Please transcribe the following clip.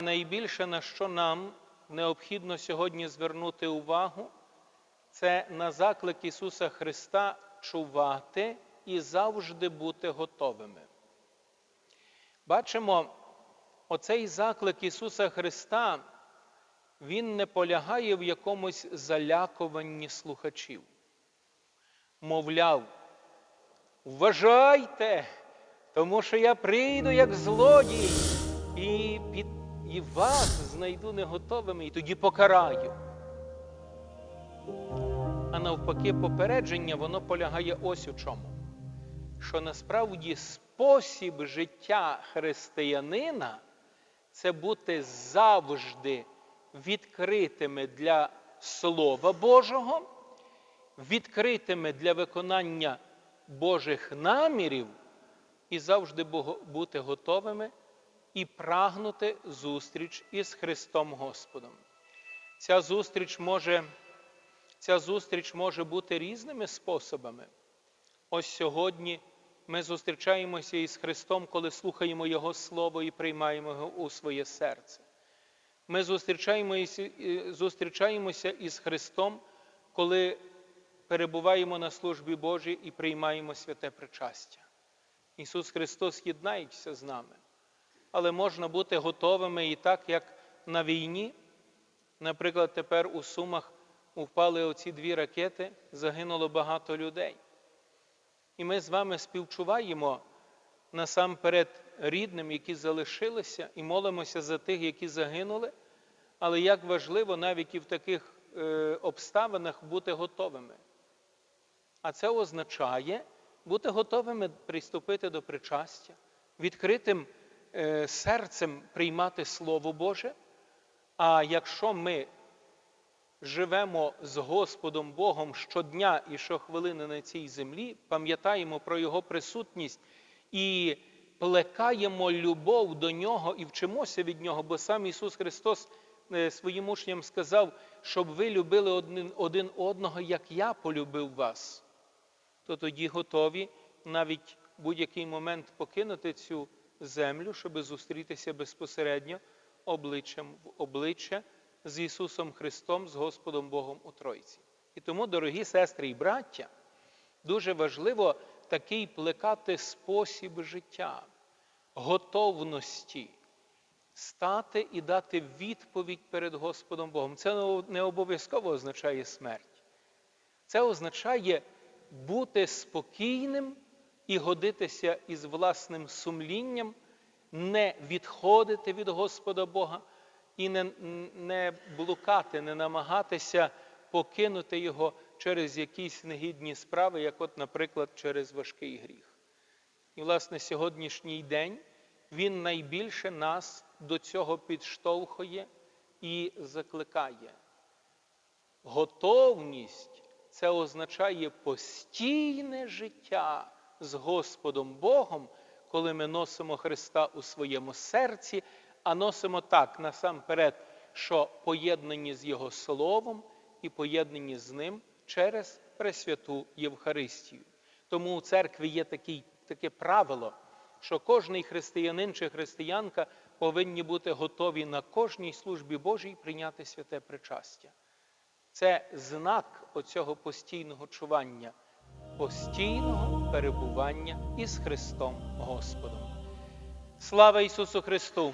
Найбільше на що нам необхідно сьогодні звернути увагу, це на заклик Ісуса Христа чувати і завжди бути готовими. Бачимо, оцей заклик Ісуса Христа, Він не полягає в якомусь залякуванні слухачів. Мовляв, вважайте, тому що я прийду як злодій і, під, і вас знайду неготовими, і тоді покараю. А навпаки, попередження воно полягає ось у чому. Що насправді спосіб життя християнина це бути завжди відкритими для Слова Божого, відкритими для виконання Божих намірів і завжди бути готовими і прагнути зустріч із Христом Господом. Ця зустріч може, ця зустріч може бути різними способами. Ось сьогодні ми зустрічаємося із Христом, коли слухаємо Його Слово і приймаємо Його у своє серце. Ми зустрічаємося, зустрічаємося із Христом, коли перебуваємо на службі Божій і приймаємо святе причастя. Ісус Христос єднається з нами. Але можна бути готовими і так, як на війні. Наприклад, тепер у Сумах впали оці дві ракети, загинуло багато людей. І ми з вами співчуваємо насамперед рідним, які залишилися, і молимося за тих, які загинули. Але як важливо навіть і в таких е, обставинах бути готовими. А це означає бути готовими приступити до причастя, відкритим серцем приймати Слово Боже. А якщо ми живемо з Господом Богом щодня і щохвилини на цій землі, пам'ятаємо про Його присутність і плекаємо любов до Нього і вчимося від Нього, бо сам Ісус Христос е, своїм учням сказав, щоб ви любили один, одного, як я полюбив вас, то тоді готові навіть будь-який момент покинути цю землю, щоб зустрітися безпосередньо обличчям в обличчя з Ісусом Христом, з Господом Богом у Тройці. І тому, дорогі сестри і браття, дуже важливо такий плекати спосіб життя, готовності стати і дати відповідь перед Господом Богом. Це не обов'язково означає смерть. Це означає бути спокійним і годитися із власним сумлінням, не відходити від Господа Бога і не, не блукати, не намагатися покинути Його через якісь негідні справи, як, от, наприклад, через важкий гріх. І, власне, сьогоднішній день він найбільше нас до цього підштовхує і закликає. Готовність це означає постійне життя з Господом Богом, коли ми носимо Христа у своєму серці, а носимо так насамперед, що поєднані з Його Словом і поєднані з Ним через Пресвяту Євхаристію. Тому у церкві є такий, таке правило, що кожний християнин чи християнка повинні бути готові на кожній службі Божій прийняти святе причастя. Це знак оцього постійного чування, постійного перебування із Христом Господом. Слава Ісусу Христу!